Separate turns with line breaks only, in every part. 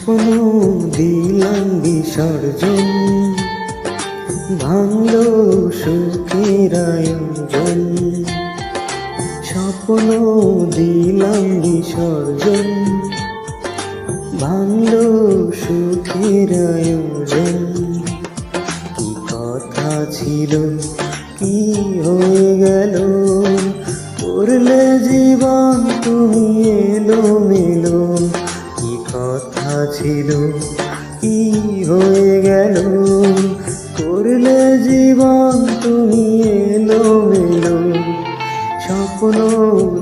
স্বপ্ন দিলাম বিসর্জন। ভাঙল সুখের আয়োজন। স্বপ্ন দিলাম বিসর্জন। ভাঙল সুখের আয়োজন। কি কথা ছিল, কি হয়ে গেল? করলে জীবন তুমি এলো কথা ছিল, কি হয়ে গেল? করলে জীবন তুমি এলো মেলো স্বপ্ন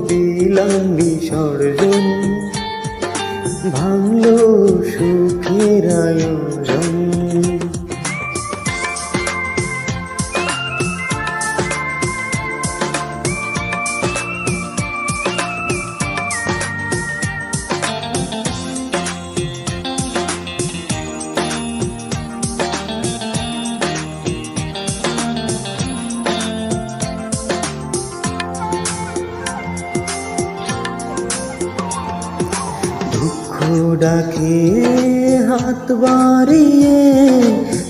দিলাম বিসর্জন, ভাঙল সুখের আয়োজন দুঃখ ডাকে হাত বাড়িয়ে,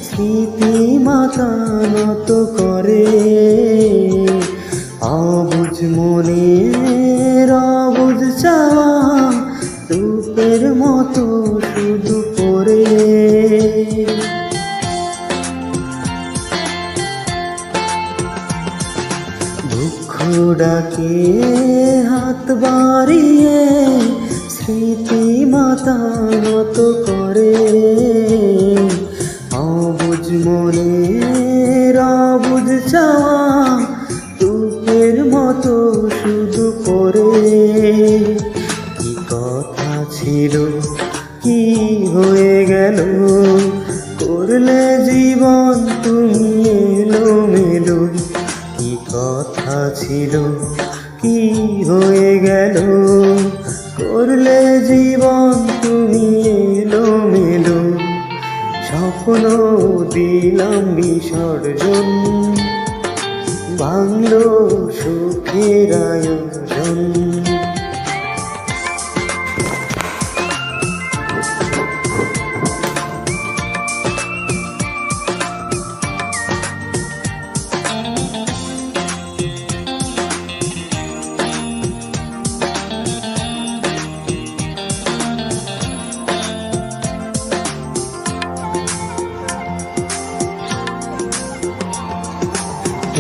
স্মৃতি মাথা নত করে। অবুঝ মনে অবুঝ চাওয়া, রূপের মতো শুধু পড়ে দুঃখ ডাকে হাত বাড়িয়ে, স্মৃতি মাথা নত করে। অবুঝ মনে অবুঝ চাওয়া রূপের মতো শুধু পরে কি কথা ছিল, কি হয়ে গেল? করলে জীবন তুমি এলো মেলো কি কথা ছিল, কি হয়ে গেল? করলে জীবন স্বপ্ন দিলাম বিসর্জন। বাংলো সুখের আয়োজন।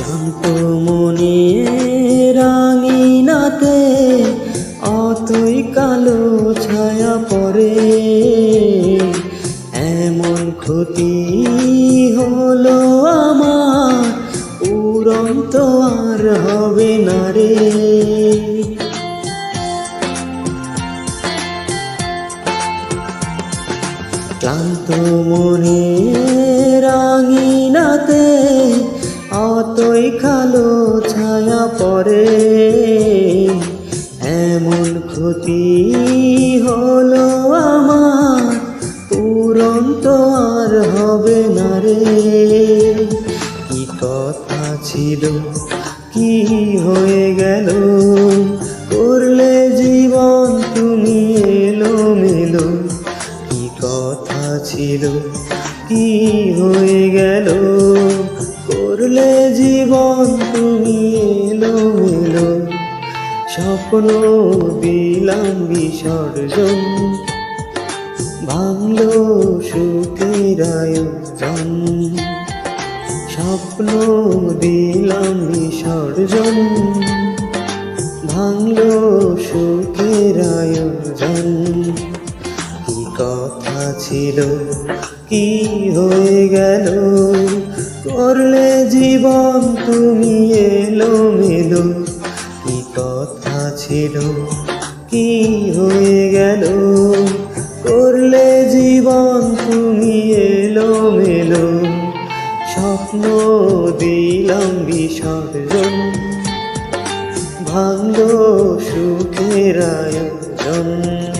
ক্লান্ত মনে রাঙিনাতে অতই কালো ছায়া পড়ে। এমন ক্ষতি হলো আমার, উড়ন্ত আর হবে না রে। ক্লান্ত মনে ক্ষতি হলো আমার? উড়ন্ত আর হবে না রে। কি কথা ছিল, কি হয়ে গেল? করলে জীবন তুমি এলো মেলো কি কথা ছিল, কি হয়ে গেল? করলে জীবন স্বপ্ন দিলাম বিসর্জন। ভাঙল সুখের আয়োজন। স্বপ্ন দিলাম বিসর্জন। ভাঙল সুখের আয়োজন। কি কথা ছিল, কি হয়ে গেল? করলে জীবন তুমি এলো মেলো কথা ছিল? কি হয়ে গেল? করলে জীবন তুমি এলো মেলো স্বপ্ন দিলাম বিসর্জন। ভাঙল সুখের আয়োজন।